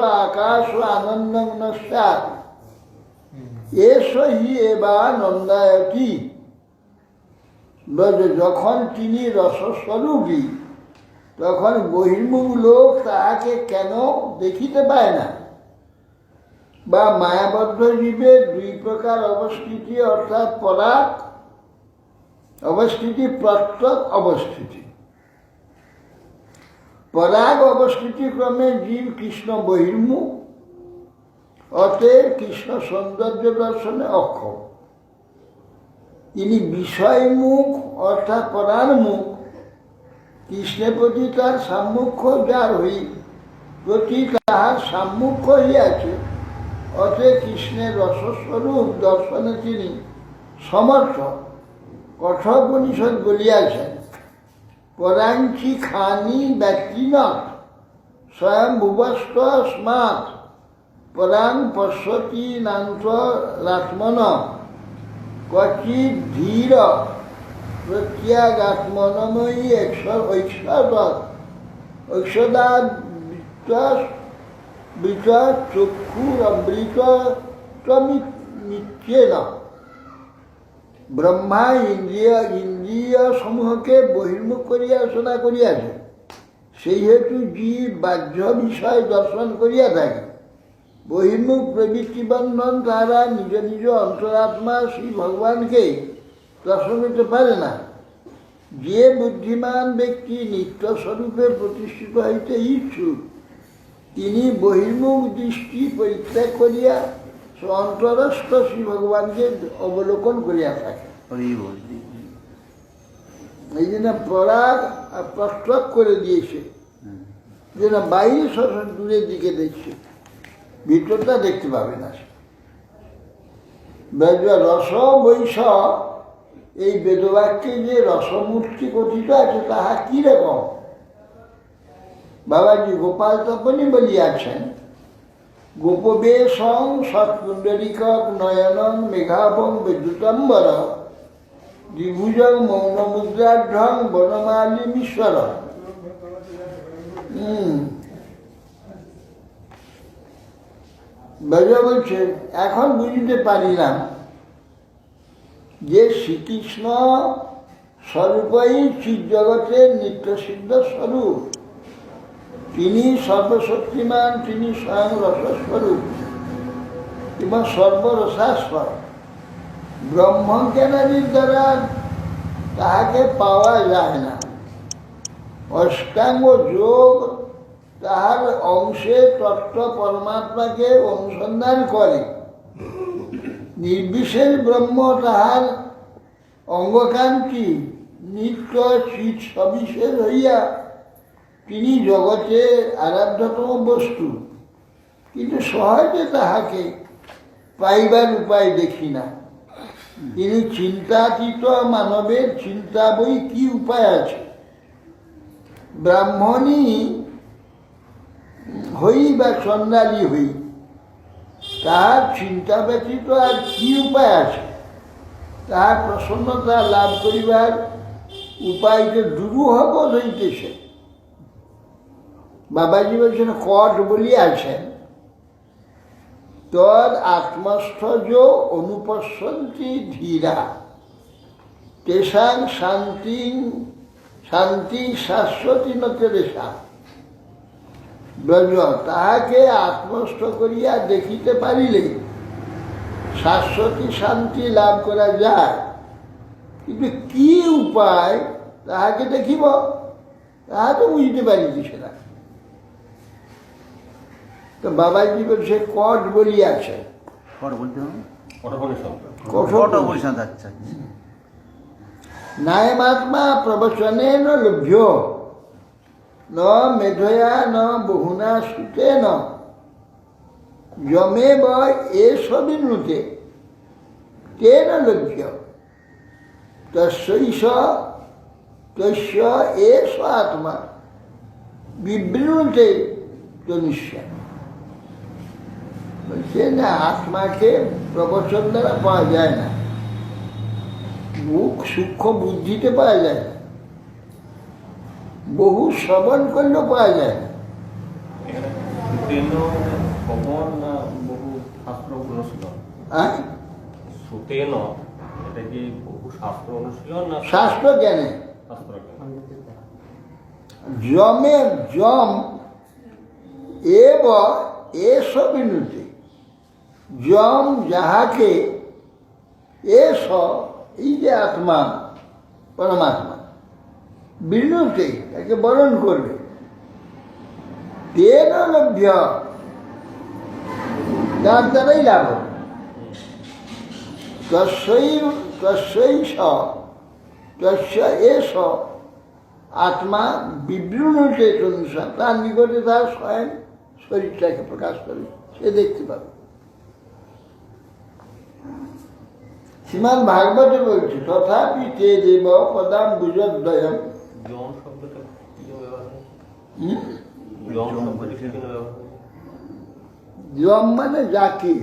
আকাশ আনন্দং নস্যাৎ এস হি এবা নন্দায়তী বলে, যখন তিনি রসস্বরূপী তখন বহির্মুখ লোক তাহাকে কেন দেখিতে পায় না? বা মায়াবদ্ধ জীবের দুই প্রকার অবস্থিতি অর্থাৎ পরাগ অবস্থিতি প্রত্যক অবস্থিতি। পরাগ অবস্থিতি ক্রমে জীব কৃষ্ণ বহির্মুখ, অতএব কৃষ্ণ সৌন্দর্য দর্শনে অক্ষম। তিনি বিষয়মুখ অর্থাৎ পরার মুখ কৃষ্ণের প্রতি তার সাম্মুখ্য যার হই, প্রতি তাহার সাম্মুখ্য হইয়াছে, অতএব কৃষ্ণের রসস্বরূপ দর্শনে তিনি সমর্থ। কঠোপনিষদ বলিয়াছেন পরাঞ্চি খানি ব্যক্তি নট স্বয়ং ভুবস্ত স্মাত পরাং পশ্যতি নান্ত রাত্মন। কচিত ধীর প্রত্যাগাত্মনময়ী ঐশ্বর ঐশ্বদা বিত্তাস বিকাশ চক্ষুর অমৃত নিত্যেন ব্রহ্মা ইন্দ্রিয় ইন্দ্রিয় সমূহকে বহির্মুখ করিয়া শোনা করিয়াছে। সেই হেতু জীব, বাহ্য বিষয় দর্শন করিয়া থাকে। বহির্মুখ প্রবৃত্তি বন্ধন তারা নিজ নিজ অন্তরাত্মা শ্রী ভগবানকে দর্শন করতে পারে না। যে বুদ্ধিমান ব্যক্তি নিত্য স্বরূপে প্রতিষ্ঠিত হইতে ইচ্ছুক, তিনি বহির্মুখ দৃষ্টি পরিত্যাগ করিয়া অন্তরস্থ শ্রী ভগবানকে অবলোকন করিয়া থাকে। এই জন্য পরাগ প্রস্তাব করে দিয়েছে। যেন বাইরে সরাসরি দূরের দিকে দেখছে। ভিতরটা দেখতে পাবে না। রস বৈশ এই বেদবাক্যে যে রসমূর্তি কথিত আছে, তাহা কি রকম বাবাজি গোপাল তপনি বলিয়াছেন গোপবেশং সৎপুণ্ডরিক নয়নং মেঘাভং বিদ্যুতম্বর দ্বিভুজং মৌনমুদ্রাঢ্যং বনমালিমীশ্বর হুম। বেজা বলছে, এখন বুঝতে পারিলাম যে শ্রীকৃষ্ণ স্বরূপই চিৎ জগতের নিত্যসিদ্ধ স্বরূপ। তিনি সর্বশক্তিমান, তিনি স্বয়ং রসস্বরূপ। এবং সর্বরসাস্বর। ব্রহ্মজ্ঞানাদির দ্বারা তাহাকে পাওয়া যায় না। অষ্টাঙ্গ যোগ তাহার অংশে তত্ত্ব পরমাত্মাকে অনুসন্ধান করে। নির্বিশেষ ব্রহ্ম তাহার অঙ্গকান্তি নিত্য চিৎ সবিশেষ হইয়া তিনি জগতে আরাধ্যতম বস্তু। কিন্তু সহজে তাহাকে পাইবার উপায় দেখি না। তিনি চিন্তাতীত মানবের চিন্তা বই কি উপায় আছে? ব্রাহ্মণী হই বা চন্দালি হই, তাহার চিন্তা ব্যতীত আর কি উপায় আছে? তাহার প্রসন্নতা লাভ করিবার উপায় যে দুরূহ বোধ হইতেছে। বাবাজি বলছেন কট বলিয়াছেন তদ আত্মস্থজ অনুপশ্যন্তি ধীরা। তেষাং শান্তি শান্তি শাশ্বতী নতেরেশা ব্রজ, তাহাকে আত্মস্থ করিয়া দেখিতে পারিলে শাশ্বতী শান্তি লাভ করা যায়। কিন্তু কি উপায় তাহাকে দেখিব, তাহা তো বুঝতে পারিতেছে না তো বাবাজি বলছে কট বলিয়াছে কট বলতে হবে? কঠোর বলছেন আচ্ছা নায়মাত্মা প্রবচনে ন লভ্য। ন মেধয়া ন বহুনা সুতে ন। যমেব এসবিনুতে তেন লভ্য? তস্যৈষ তস্য এষ আত্মা। বিবৃণুতে তনুষ্য। বলছে না আত্মাকে প্রবচন দ্বারা পাওয়া যায় না। মুখ সূক্ষ্ম বুদ্ধিতে পাওয়া যায়। বহু শ্রবণ করলেও পাওয়া যায় না। এখানে সুতেন বহু শাস্ত্র হ্যাঁ? শাস্ত্র জ্ঞানে? যমের যম এব এস বিনুতে যম যাহাকে, এস এই যে আত্মা, পরমাত্মা, বিনুতে তাকে বরণ করবে। তেন লভ্য তার দ্বারাই লাভ। তস্যই তস্যই স, তস্য এস, আত্মা বিবৃণতে তনুষা তার নিকটে তার স্বয়ং শরীরটাকে প্রকাশ করে। সে দেখতে পাবে। শ্রীমান ভাগবতে বলছে তথাপি তে দেব পদাম বুজদ্বয়ম যম শব্দটা কি জন্য ব্যবহার হয় হুম? যম শব্দটা কি জন্য ব্যবহার হয় যম মানে যাকে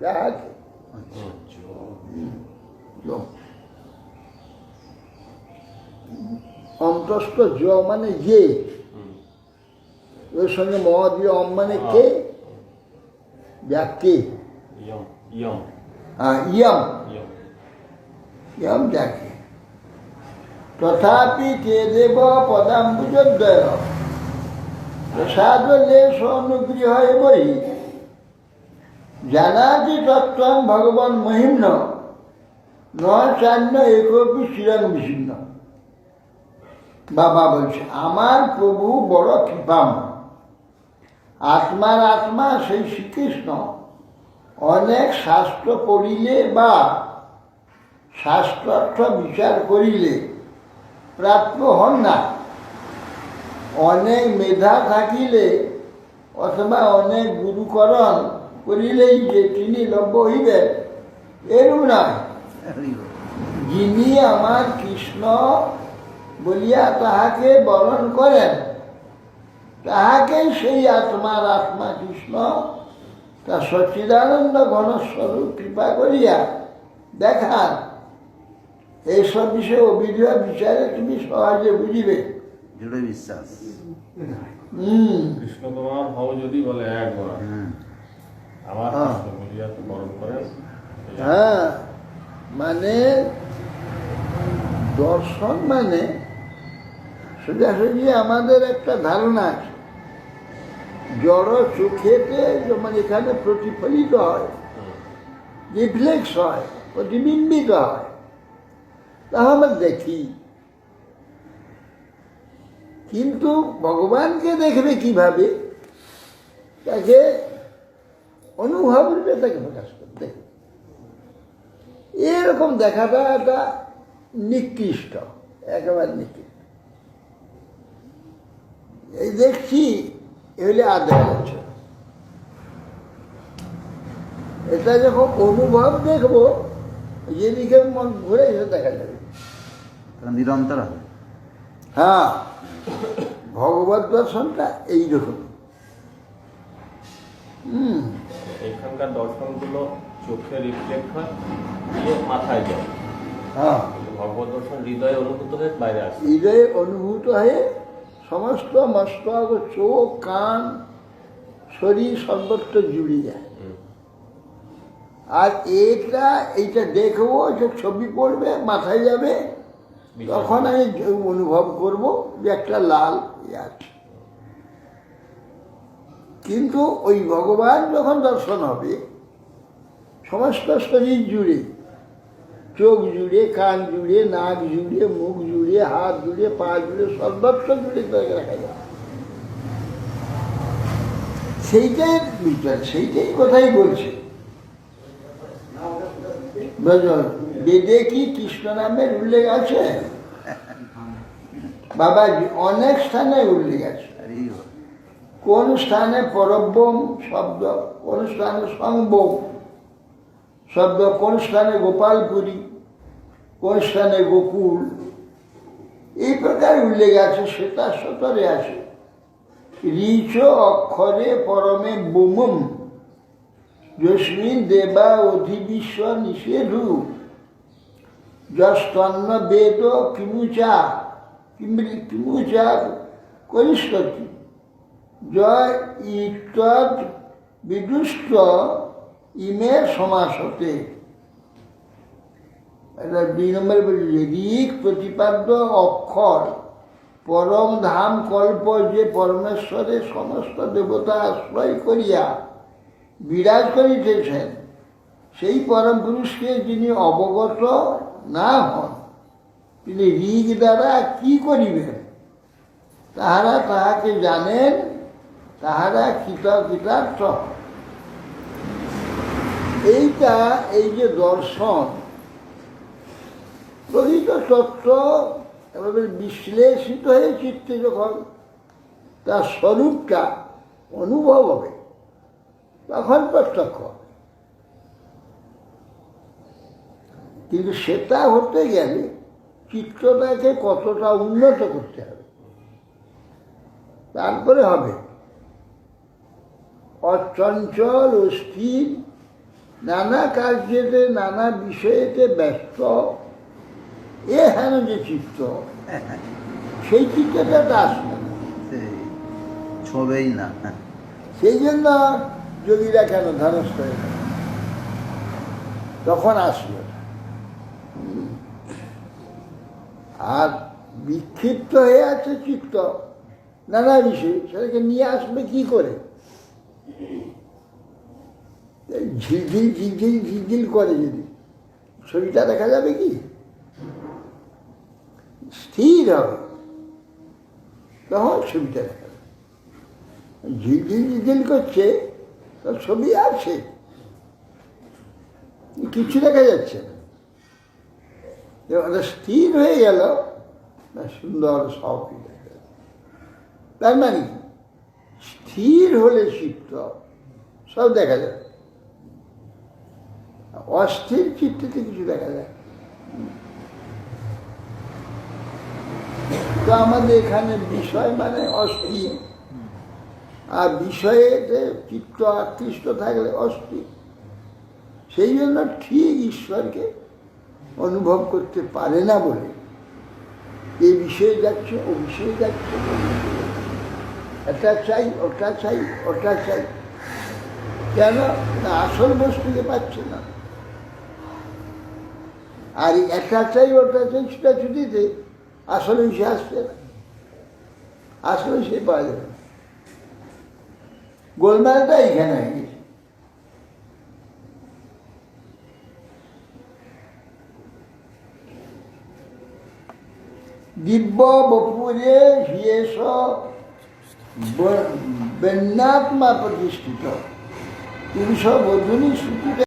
যাহাকে। যম অন্তস্থ জ মানে যে। ওর সঙ্গে ম দিয়ে অম মানে কে? যাকে। ইয়ম ইয়ম। ইয়ম। ইয়ম। ইয়ম যাকে। তথাপি কে দেব পদাম্বুজোদয় প্রসাদ লেশ অনুগৃহ বই জানাতি তত্ত্বম ভগবান মহিম্ন। ন চান্ন একপি শিরং বিচ্ছিন্ন। বাবা বলছে আমার প্রভু বড় কৃপাম আত্মার আত্মা সেই শ্রীকৃষ্ণ। অনেক শাস্ত্র পড়িলে বা শাস্ত্রার্থ বিচার করিলে প্রাপ্য হন না। অনেক মেধা থাকিলে অথবা অনেক গুরুকরণ করিলেই যে তিনি লভ্য হইবেন, এরূপ নয়। যিনি আমার কৃষ্ণ বলিয়া তাহাকে বরণ করেন তাহাকে সেই আত্মার আত্মা কৃষ্ণ তা সচ্চিদানন্দ ঘনস্বরূপ কৃপা করিয়া দেখান। এইসব বিষয়ে অভিযোগ বিচারে তুমি সহজে বুঝিবে। দৃঢ় বিশ্বাস। হম। কৃষ্ণ তোমার হও যদি বলে আমার হ্যাঁ। বলিয়া তো বরণ করেন হ্যাঁ। মানে দর্শন মানে সোজাসুজি আমাদের একটা ধারণা আছে। জড় চোখেতে যেমন এখানে প্রতিফলিত হয় হুম। রিফ্লেক্স হয় প্রতিবিম্বিত হয় তা আমরা দেখি কিন্তু ভগবানকে দেখবে কীভাবে তাকে অনুভব রূপে তাকে প্রকাশ করতে এরকম দেখাটা একটা নিকৃষ্ট একেবারে নিকৃষ্ট এই দেখছি এগুলি আদায় আছে এটা যখন অনুভব দেখব যেদিকে মন ঘুরে এসে দেখা যাবে। নিরন্তর হবে। হ্যাঁ ভগবত দর্শনটা এইরকম হুম। এখানকার দর্শনগুলো চোখে রিফ্লেক্ট হয় দিয়ে মাথায় যায়। হ্যাঁ। ভগবত দর্শন হৃদয়ে অনুভূত হয়ে বাইরে আসে। হৃদয়ে অনুভূত হয়ে সমস্ত মস্তক চোখ কান শরীর সর্বত্র জুড়ে যায়। আর এটা এইটা দেখব যে ছবি পড়বে মাথায় যাবে তখন আমি অনুভব করব যে একটা লাল ইয়ে আছে। কিন্তু ওই ভগবান যখন দর্শন হবে সমস্ত শরীর জুড়ে চোখ জুড়ে কান জুড়ে নাক জুড়ে মুখ জুড়ে হাত জুড়ে পা জুড়ে সর্বত্র জুড়ে তাকে রাখা যায় সেইটাই বিচার, সেইটাই কথাই বলছে। বেদে কি কৃষ্ণ নামের উল্লেখ আছে? বাবা, অনেক স্থানে উল্লেখ আছে। কোন স্থানে পরব্যম শব্দ, কোন স্থানে সংবম শব্দ, কোন স্থানে গোপালপুরী, কোন স্থানে গোকুল এই প্রকার উল্লেখ আছে সেটা সতরে আছে। রিচ অক্ষরে পরমে বুমম, যস্মিন দেবা অধিবিশ্ব নিষেধু। যস্তন্ন বেদ কিমুচা, কিমৃ কিমুচা করিষ্যতি জয় ইতদ বিদুষ্ট, ইমে সমাস হতে এটা দুই নম্বর বলছে ঋক প্রতিপাদ্য অক্ষর, পরম ধাম কল্প যে পরমেশ্বরের সমস্ত দেবতা আশ্রয় করিয়া বিরাজ করিতেছেন, সেই পরম পুরুষকে যিনি অবগত না হন, তিনি ঋগ দ্বারা কি করিবেন তাহারা তাহাকে জানেন, তাহারা কৃত কৃতার্থ হন। এইটা এই যে দর্শন প্রকৃত তত্ত্ব এভাবে বিশ্লেষিত হয়ে চিত্তে যখন তার স্বরূপটা অনুভব হবে, তখন প্রত্যক্ষ হবে। কিন্তু সেটা হতে গেলে চিত্রটাকে কতটা উন্নত করতে হবে, তারপরে হবে অচঞ্চল ও স্থির, নানা কার্যেতে, নানা বিষয়েতে ব্যস্ত এ হেন যে চিত্ত সেই চিত্রটা তো আসবে না। ছবেই না সেই জন্য যোগীরা কেন হয়ে গেল তখন আসবে আর বিক্ষিপ্ত হয়ে আছে চিত্ত নানা বিষয় সেটাকে নিয়ে আসবে কি করে? ঝিলঝিল ঝিলঝিল ঝিলঝিল করে যদি। ছবিটা দেখা যাবে কি? স্থির। হবে তখন ছবিটা দেখা ঝিলঝিল ঝিলঝিল করছে, তার ছবি আছে। কিছু দেখা যাচ্ছে না। স্থির হয়ে গেল সুন্দর সব দেখা। তার মানে স্থির হলে চিত্ত, সব দেখা যাবে অস্থির চিত্ততে কিছু দেখা যায়। তো আমাদের এখানে বিষয় মানে অস্থির। আর বিষয়েতে চিত্ত আকৃষ্ট থাকলে অস্থির। সেই জন্য ঠিক ঈশ্বরকে অনুভব করতে পারে না বলে। এই বিষয়ে যাচ্ছে, ও বিষয়ে যাচ্ছে। এটা চাই, ওটা চাই ওটা চাই। কেন? না, আসল বস্তুকে পাচ্ছে না। আর এটা চাই, ওটা চাই, সেটা ছুটিতে আসলে সে আসছে না। আসলে সে পাওয়া যাবে। গোলমালটা এখানে হয়ে গেছে। দিব্য বপুরে হিয়েষ বেন্যাত্মা প্রতিষ্ঠিত। পুরুষ বধুনি শ্রুতিতে